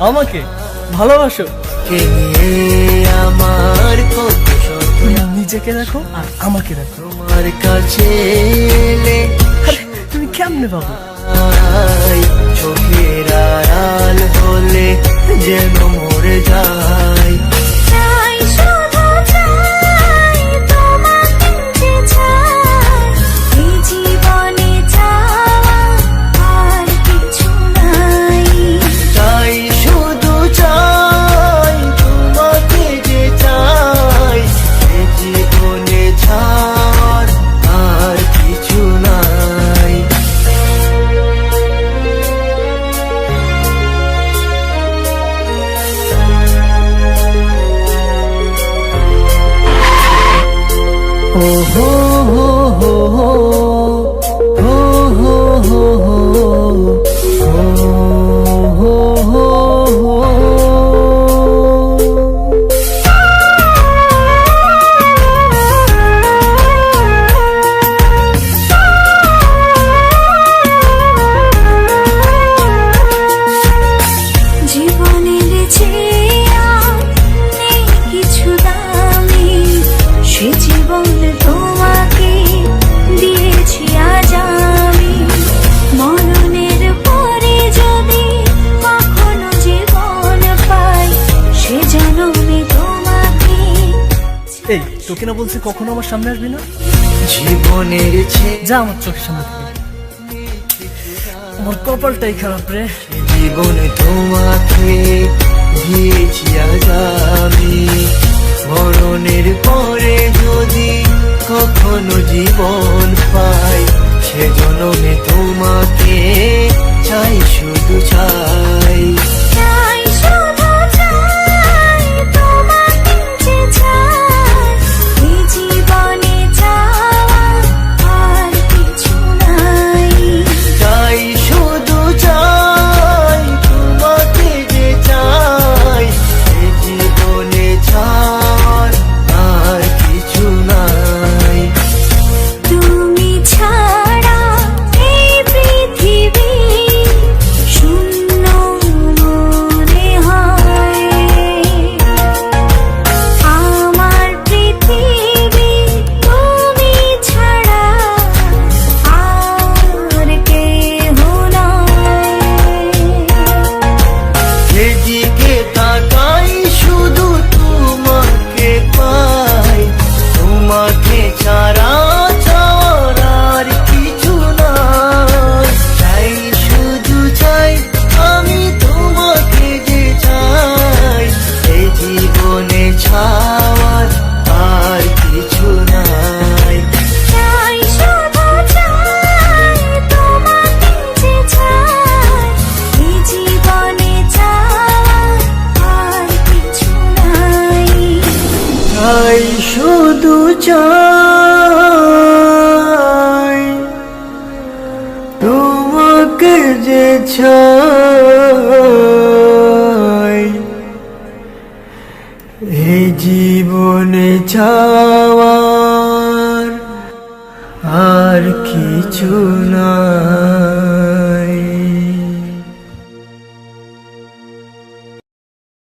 আমাকে ভালোবাসো। আমার নিজেকে রাখো আর আমাকে রাখো তোমার কাছে তুমি কেমনে পাবো? চোখের আড়াল হলে যেন oh, oh, oh, oh. এই তোকে না বলছি কখনো আমার সামনে আসবি না? জীবনের যা আমার চোখের সামনে আমার কপালটাই খারাপ রে। জীবনে তোমাকে বুকের যে ছায় এই জীবনে আর কিছু না